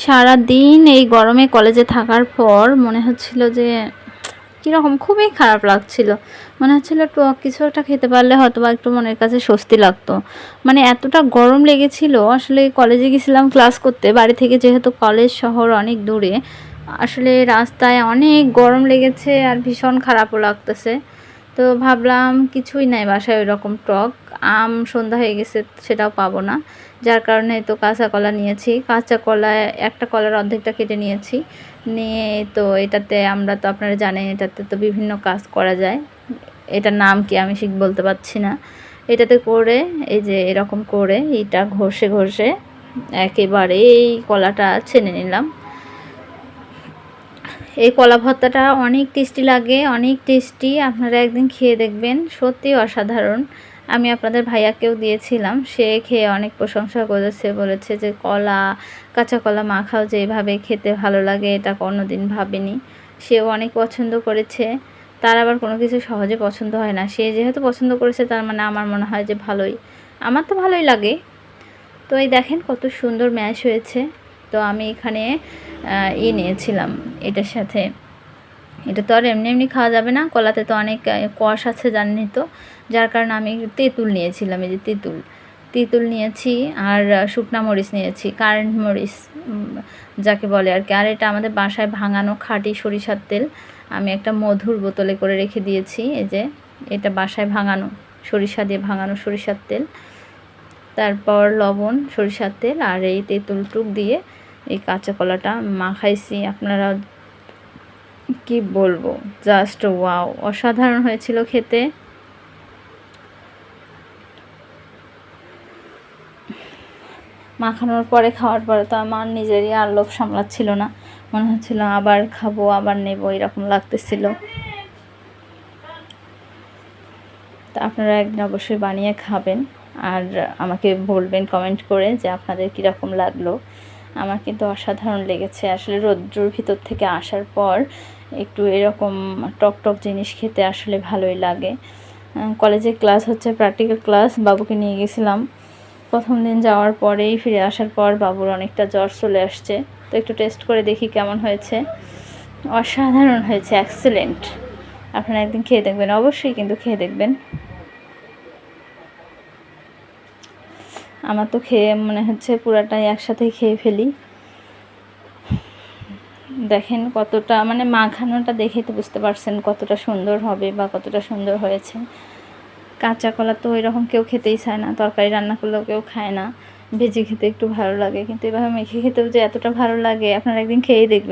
সারা দিন এই গরমে কলেজে থাকার পর মনে হচ্ছিল যে, কীরকম খুবই খারাপ লাগছিল। মনে হচ্ছিল কিছু একটা খেতে পারলে হয়তো বা একটু মনের কাছে স্বস্তি লাগতো। মানে এতটা গরম লেগেছিল, আসলে কলেজে গেছিলাম ক্লাস করতে, বাড়ি থেকে যেহেতু কলেজ শহর অনেক দূরে, আসলে রাস্তায় অনেক গরম লেগেছে আর ভীষণ খারাপও লাগতেছে। তো ভাবলাম কিছুই নাই বাসায় ওই রকম টক, আম সন্ধ্যা হয়ে গেছে সেটাও পাবো না। যার কারণে তো কাঁচা কলা নিয়েছি। কাঁচা কলা একটা কলার অর্ধেকটা কেটে নিয়েছি। নিয়ে তো এটাতে আমরা তো আপনারা জানেন, এটাতে তো বিভিন্ন কাজ করা যায়। এটার নাম কি আমি ঠিক বলতে পারছি না। এটাতে করে, এই যে এরকম করে এটা ঘষে ঘষে একেবারে এই কলাটা ছেনে নিলাম। এই কলা ভর্তাটা অনেক টেস্টি লাগে, অনেক টেস্টি। আপনারা একদিন খেয়ে দেখবেন, সত্যি অসাধারণ। আমি আপনাদের ভাইয়াকেও দিয়েছিলাম। সে খেয়ে অনেক প্রশংসা করেছে, বলেছে যে কলা, কাঁচা কলা মাখাও যেভাবে খেতে ভালো লাগে, এটা কোনো দিন ভাবেনি। সেও অনেক পছন্দ করেছে। তার আবার কোনো কিছু সহজে পছন্দ হয় না। সে যেহেতু পছন্দ করেছে, তার মানে আমার মনে হয় যে ভালোই। আমার তো ভালোই লাগে। তো এই দেখেন কত সুন্দর ম্যাশ হয়েছে। তো আমি এখানে ই নিয়েছিলাম এটার সাথে। এটা তো আর এমনি এমনি খাওয়া যাবে না। কলাতে তো অনেক কষ আছে জানি তো। যার কারণে আমি তেঁতুল নিয়েছিলাম, এই যে তেঁতুল। তেঁতুল নিয়েছি আর শুকনা মরিচ নিয়েছি, কারেন্ট মরিচ যাকে বলে আর কি। আর এটা আমাদের বাসায় ভাঙানো খাঁটি সরিষার তেল। আমি একটা মধুর বোতলে করে রেখে দিয়েছি, এই যে এটা বাসায় ভাঙানো, সরিষা দিয়ে ভাঙানো সরিষার তেল। তারপর লবণ, সরিষার তেল আর এই তেঁতুল টুক দিয়ে এই কাঁচা কলাটা মাখাইছি। আপনারা কি বলব? জাস্ট ওয়াও অসাধারণ হয়েছিল খেতে। মাখানোর পরে খাওয়ার পরে তো আমার নিজেরই আর লোভ সামলাচ্ছিল না। মনে হচ্ছিল আবার খাব, আবার নেব, এরকম লাগতেছিল। তা আপনারা একদিন অবশ্যই বানিয়ে খাবেন। আর আমাকে বলবেন কমেন্ট করে যে আপনাদের কীরকম লাগল। আমার কিন্তু অসাধারণ লেগেছে। আসলে রৌদ্রর ভিতর থেকে আসার পর একটু এরকম টক টক জিনিস খেতে আসলে ভালোই লাগে। কলেজে ক্লাস হচ্ছে প্র্যাকটিক্যাল ক্লাস, বাবুকে নিয়ে গেছিলাম। প্রথম দিন যাওয়ার পরেই ফিরে আসার পর বাবুর অনেকটা জ্বর চলে আসছে। তো একটু টেস্ট করে দেখি কেমন হয়েছে। অসাধারণ হয়েছে অ্যাক্সেলেন্ট আপনারা একদিন খেয়ে দেখবেন, অবশ্যই কিন্তু খেয়ে দেখবেন। আমার তো খেয়ে মনে হচ্ছে পুরাটাই একসাথেই খেয়ে ফেলি। দেখেন কতটা মানে মাখানোটা দেখে তো বুঝতে পারছেন কতটা সুন্দর হবে বা কতটা সুন্দর হয়েছে। কাঁচা কলা তো রকম কেউ খেতেই চায় না, তরকারি রান্না করলেও কেউ খায় না। ভেজে খেতে একটু ভালো লাগে, কিন্তু এভাবে মেখে খেতেও যে এতটা ভালো লাগে, আপনারা একদিন খেয়েই দেখবেন।